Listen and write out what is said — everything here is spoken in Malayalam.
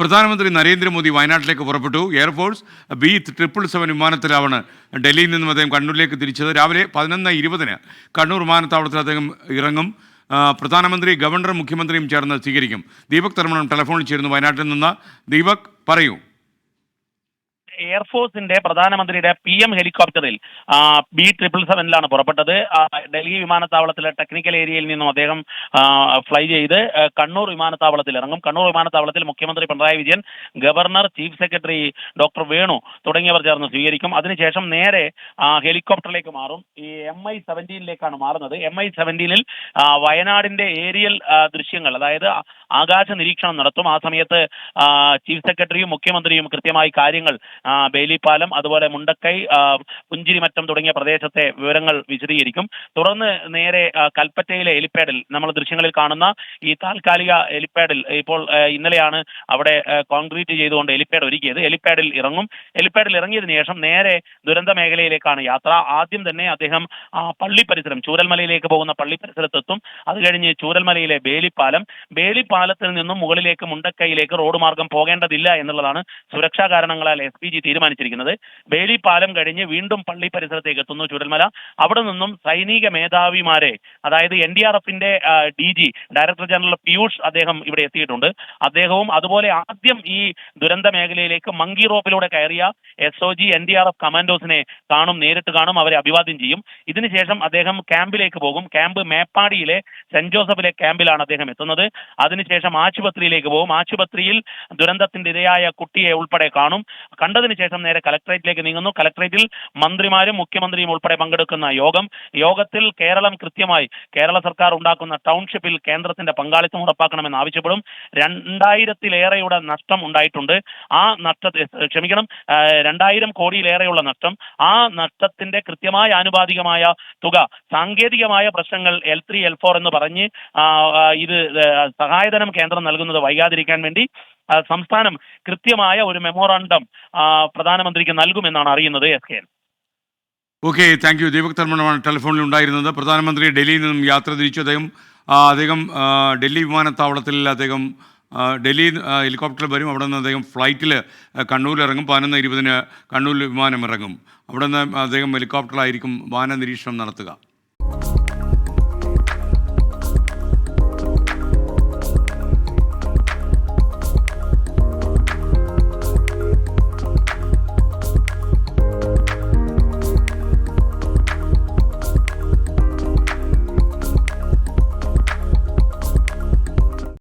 പ്രധാനമന്ത്രി നരേന്ദ്രമോദി വയനാട്ടിലേക്ക് പുറപ്പെട്ടു. എയർഫോഴ്സ് ബി ട്രിപ്പിൾ സെവൻ വിമാനത്തിലാണ് ഡൽഹിയിൽ നിന്നും അദ്ദേഹം കണ്ണൂരിലേക്ക് തിരിച്ചത്. രാവിലെ പതിനൊന്ന് ഇരുപതിന് കണ്ണൂർ വിമാനത്താവളത്തിൽ അദ്ദേഹം ഇറങ്ങും. പ്രധാനമന്ത്രി ഗവർണറും മുഖ്യമന്ത്രിയും ചേർന്ന് സ്വീകരിക്കും. ദീപക് തർമ്മണം ടെലഫോണിൽ ചേരുന്നു വയനാട്ടിൽ നിന്ന്. ദീപക് പറയൂ. എയർഫോഴ്സിന്റെ പ്രധാനമന്ത്രിയുടെ പി എം ഹെലികോപ്റ്ററിൽ ബി ട്രിപ്പിൾ സെവനിലാണ് പുറപ്പെട്ടത്. ഡൽഹി വിമാനത്താവളത്തിലെ ടെക്നിക്കൽ ഏരിയയിൽ നിന്നും അദ്ദേഹം ഫ്ലൈ ചെയ്ത് കണ്ണൂർ വിമാനത്താവളത്തിൽ ഇറങ്ങും. കണ്ണൂർ വിമാനത്താവളത്തിൽ മുഖ്യമന്ത്രി Pinarayi Vijayan governor chief secretary doctor Venu തുടങ്ങിയവർ ചേർന്ന് സ്വീകരിക്കും. അതിനുശേഷം നേരെ ഹെലികോപ്റ്ററിലേക്ക് മാറും. ഈ എം ഐ സെവന്റീനിലേക്കാണ് മാറുന്നത്. എം ഐ സെവന്റീനിൽ വയനാടിന്റെ ഏരിയൽ ദൃശ്യങ്ങൾ അതായത് ആകാശ നിരീക്ഷണം നടത്തും. ആ സമയത്ത് ചീഫ് സെക്രട്ടറിയും മുഖ്യമന്ത്രിയും കൃത്യമായി കാര്യങ്ങൾ ബേലിപ്പാലം അതുപോലെ മുണ്ടക്കൈ പുഞ്ചിരിമറ്റം തുടങ്ങിയ പ്രദേശത്തെ വിവരങ്ങൾ വിശദീകരിക്കും. തുടർന്ന് നേരെ കൽപ്പറ്റയിലെ എലിപ്പാഡിൽ നമ്മൾ ദൃശ്യങ്ങളിൽ കാണുന്ന ഈ താൽക്കാലിക എലിപ്പാഡിൽ ഇപ്പോൾ ഇന്നലെയാണ് അവിടെ കോൺക്രീറ്റ് ചെയ്തുകൊണ്ട് എലിപ്പാഡ് ഒരുക്കിയത്. എലിപ്പാഡിൽ ഇറങ്ങും. എലിപ്പാഡിൽ ഇറങ്ങിയതിനു ശേഷം നേരെ ദുരന്ത മേഖലയിലേക്കാണ് യാത്ര. ആദ്യം തന്നെ അദ്ദേഹം പള്ളി പരിസരം ചൂരൽമലയിലേക്ക് പോകുന്ന പള്ളി പരിസരത്തെത്തും അത് കഴിഞ്ഞ് ചൂരൽമലയിലെ ബേലിപ്പാലം. ബേലിപ്പാലത്തിൽ നിന്നും മുകളിലേക്ക് മുണ്ടക്കൈയിലേക്ക് റോഡ് മാർഗം പോകേണ്ടതില്ല എന്നുള്ളതാണ് സുരക്ഷാ കാരണങ്ങളാൽ എസ് പി ജി തീരുമാനിച്ചിരിക്കുന്നത്. ബേലിപ്പാലം കഴിഞ്ഞ് വീണ്ടും പള്ളി പരിസരത്തേക്ക് എത്തുന്നു ചുരൽമല. അവിടെ നിന്നും സൈനിക മേധാവിമാരെ അതായത് എൻ ഡി ആർ എഫിന്റെ D G director general Piyush അദ്ദേഹം ഇവിടെ എത്തിയിട്ടുണ്ട്. അദ്ദേഹവും അതുപോലെ ആദ്യം ഈ ദുരന്ത മേഖലയിലേക്ക് മങ്കി റോപ്പിലൂടെ കയറിയ S O G N D R F കമാൻഡോസിനെ കാണും നേരിട്ട് കാണും അവരെ അഭിവാദ്യം ചെയ്യും. ഇതിനുശേഷം അദ്ദേഹം ക്യാമ്പിലേക്ക് പോകും. ക്യാമ്പ് മേപ്പാടിയിലെ സെന്റ് ജോസഫിലെ ക്യാമ്പിലാണ് അദ്ദേഹം എത്തുന്നത്. അതിനുശേഷം ആശുപത്രിയിലേക്ക് പോകും. ആശുപത്രിയിൽ ദുരന്തത്തിന്റെ ഇരയായ കുട്ടിയെ ഉൾപ്പെടെ കാണും. കണ്ടതിന് ശേഷം നേരെ കലക്ടറേറ്റിലേക്ക് നീങ്ങുന്നു. കലക്ടറേറ്റിൽ മന്ത്രിമാരും മുഖ്യമന്ത്രിയും ഉൾപ്പെടെ പങ്കെടുക്കുന്ന യോഗം. യോഗത്തിൽ കേരളം കൃത്യമായി കേരള സർക്കാർ ഉണ്ടാക്കുന്ന ടൗൺഷിപ്പിൽ കേന്ദ്രത്തിന്റെ പങ്കാളിത്തം ഉറപ്പാക്കണമെന്ന് ആവശ്യപ്പെടും. രണ്ടായിരത്തിലേറെയുടെ നഷ്ടം ഉണ്ടായിട്ടുണ്ട്. ആ നഷ്ടത്തെ ക്ഷമിക്കണം. രണ്ടായിരം കോടിയിലേറെയുള്ള നഷ്ടം. ആ നഷ്ടത്തിന്റെ കൃത്യമായ ആനുപാതികമായ തുക സാങ്കേതികമായ പ്രശ്നങ്ങൾ എൽ ത്രീ എൽ ഫോർ എന്ന് പറഞ്ഞ് ഇത് സഹായധനം കേന്ദ്രം നൽകുന്നത് വൈകാതിരിക്കാൻ വേണ്ടി സംസ്ഥാനം കൃത്യമായ ഒരു മെമ്മോറാണ്ടം പ്രധാനമന്ത്രിക്ക് നൽകുമെന്നാണ് അറിയുന്നത് S K okay thank you Deepak തർമ്മണമാണ് ടെലിഫോണിൽ ഉണ്ടായിരുന്നത്. പ്രധാനമന്ത്രി ഡൽഹിയിൽ നിന്നും യാത്ര തിരിച്ചു. അദ്ദേഹം അദ്ദേഹം ഡൽഹി വിമാനത്താവളത്തിൽ അദ്ദേഹം ഡൽഹി ഹെലികോപ്റ്ററിൽ വരും. അവിടെ നിന്ന് അദ്ദേഹം ഫ്ലൈറ്റിൽ കണ്ണൂരിൽ ഇറങ്ങും പതിനൊന്ന് ഇരുപതിന് കണ്ണൂരിൽ വിമാനം ഇറങ്ങും. അവിടെ നിന്ന് അദ്ദേഹം ഹെലികോപ്റ്ററിലായിരിക്കും വാഹന നിരീക്ഷണം നടത്തുക.